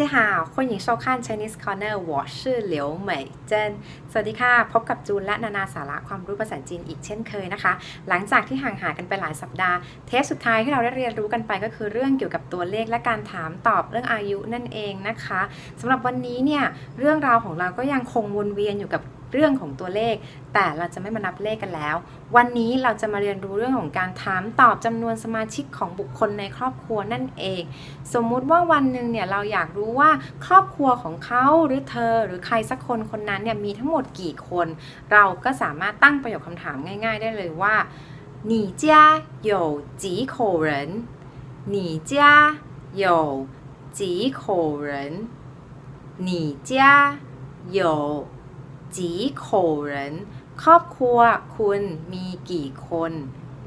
家好，欢迎收看 Chinese Corner 我是刘美珍สวัสดีค่ะ พบกับจูนและนานาสาระความรู้ภาษาจีนอีกเช่นเคยนะคะ หลังจากที่ห่างหายกันไปหลายสัปดาห์ เทปสุดท้ายที่เราได้เรียนรู้กันไปก็คือเรื่องเกี่ยวกับตัวเลขและการถามตอบเรื่องอายุนั่นเองนะคะสำหรับวันนี้เนี่ยเรื่องราวของเราก็ยังคงวนเวียนอยู่กับ เรื่องของตัวเลข แต่เราจะไม่มานับเลขกันแล้ว วันนี้เราจะมาเรียนรู้เรื่องของการถามตอบจำนวนสมาชิกของบุคคลในครอบครัวนั่นเอง สมมุติว่าวันหนึ่งเนี่ยเราอยากรู้ว่าครอบครัวของเขาหรือเธอหรือใครสักคนคนนั้นเนี่ยมีทั้งหมดกี่คน เราก็สามารถตั้งประโยคคำถามง่าย ๆ ได้เลยว่า你家有几口人你家有几口人你家有 จีโขเหรินครอบครัวคุณมีกี่คน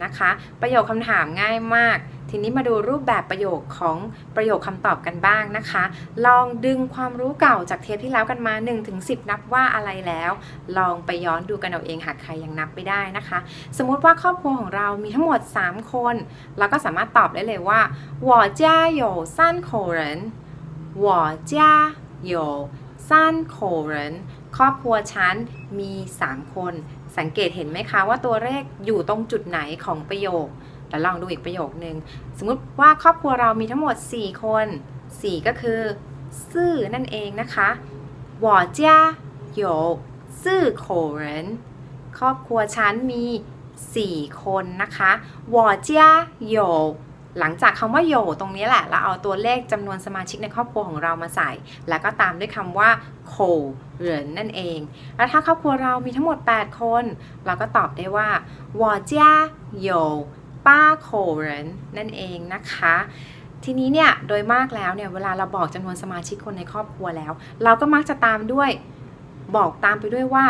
นะคะ ประโยคคำถามง่ายมาก ทีนี้มาดูรูปแบบประโยคของประโยคคำตอบกันบ้างนะคะ ลองดึงความรู้เก่าจากเทปที่แล้วกันมา1-10ถึงนับว่าอะไรแล้ว ลองไปย้อนดูกันเอาเองหากใครยังนับไม่ได้นะคะ สมมุติว่าครอบครัวของเรามีทั้งหมด 3 คน เราก็สามารถตอบได้เลยว่า我家有三口人我家有三口人 ครอบครัวฉันมี 3 คน สังเกตเห็นไหมคะว่าตัวเลขอยู่ตรงจุดไหนของประโยคแล้วลองดูอีกประโยคนึง สมมุติว่าครอบครัวเรามีทั้งหมด 4 คน 4 ก็คือซื่อนั่นเองนะคะ我家有四口人ครอบครัวฉันมี 4 คนนะคะ我家有 หลังจากคำว่าโยตรงนี้แหละ เราเอาตัวเลขจำนวนสมาชิกในครอบครัวของเรามาใส่ แล้วก็ตามด้วยคำว่าโคเหรินนั่นเอง แล้วถ้าครอบครัวเรามีทั้งหมด 8 คน เราก็ตอบได้ว่า我家有八口人นั่นเองนะคะ ทีนี้เนี่ย โดยมากแล้วเนี่ย เวลาเราบอกจำนวนสมาชิกคนในครอบครัวแล้ว เราก็มักจะตามด้วย บอกตามไปด้วยว่า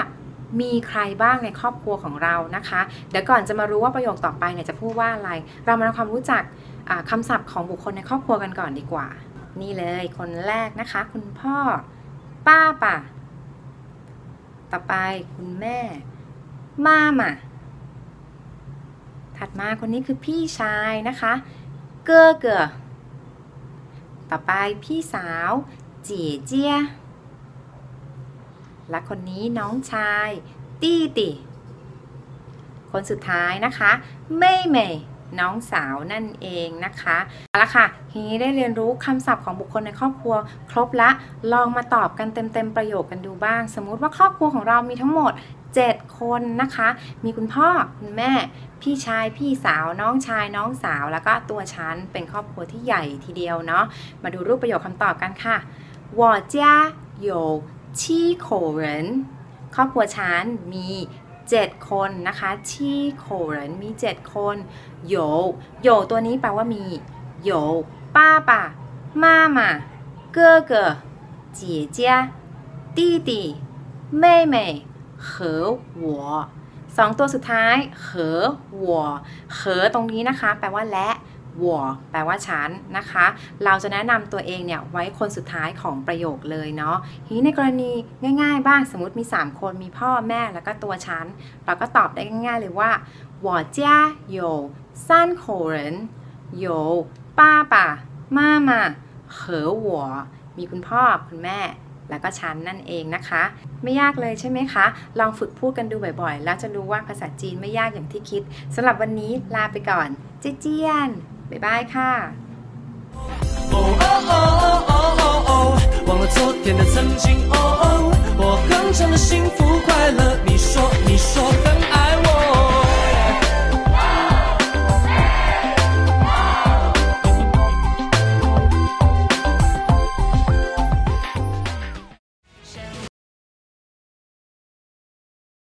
มีใครบ้างในครอบครัวของเรานะคะ เดี๋ยวก่อนจะมารู้ว่าประโยคต่อไปเนี่ยจะพูดว่าอะไร เรามาทำความรู้จักคำศัพท์ของบุคคลในครอบครัวกันก่อนดีกว่า นี่เลยคนแรกนะคะ คุณพ่อ ป้าป่ะ ต่อไปคุณแม่ มาม่าถัดมาคนนี้คือพี่ชายนะคะ เกอเกอต่อไปพี่สาวจีเจีย และคนนี้น้องชายตี้ติคนสุดท้ายนะคะเม่เม่น้องสาวนั่นเองนะคะเอาละค่ะทีนี้ได้เรียนรู้คำศัพท์ของบุคคลในครอบครัว ครบละ ลองมาตอบกันเต็มๆประโยคกันดูบ้าง สมมุติว่าครอบครัวของเรามีทั้งหมด 7 คนนะคะ มีคุณพ่อ คุณแม่ พี่ชาย พี่สาว น้องชาย น้องสาว แล้วก็ตัวฉัน เป็นครอบครัวที่ใหญ่ทีเดียวเนาะ มาดูรูปประโยคคำตอบกันค่ะ我家有 七口人ครอบครัวฉันมี7 คนนะคะที่โขเหรินมี 7 คนโยโยตัวนี้แปลว่ามีโยป้าป่ามาม่าเก้อเก๋อ姐姐弟弟妹妹和我สองตัวสุดท้ายเหอหัวเหอตรงนี้นะคะ แปลว่าและ วัวแปลว่าฉันนะคะ เราจะแนะนำตัวเองเนี่ยไว้คนสุดท้ายของประโยคเลยเนาะทีนี้ในกรณีง่ายๆบ้างสมมติมี 3 คนมีพ่อแม่แล้วก็ตัวฉัน เราก็ตอบได้ง่ายๆเลยว่า我家有三口人有爸爸妈妈和我มีคุณพ่อคุณแม่ แล้วก็ชั้นนั่นเองนะคะ ไม่ยากเลยใช่ไหมคะ ลองฝึกพูดกันดูบ่อยๆ แล้วจะรู้ว่าภาษาจีนไม่ยากอย่างที่คิดสำหรับวันนี้ลาไปก่อนเจีเจียน บ๊ายบายค่ะ忘了昨天的曾经，哦哦，我哼唱的幸福快乐，你说，你说很。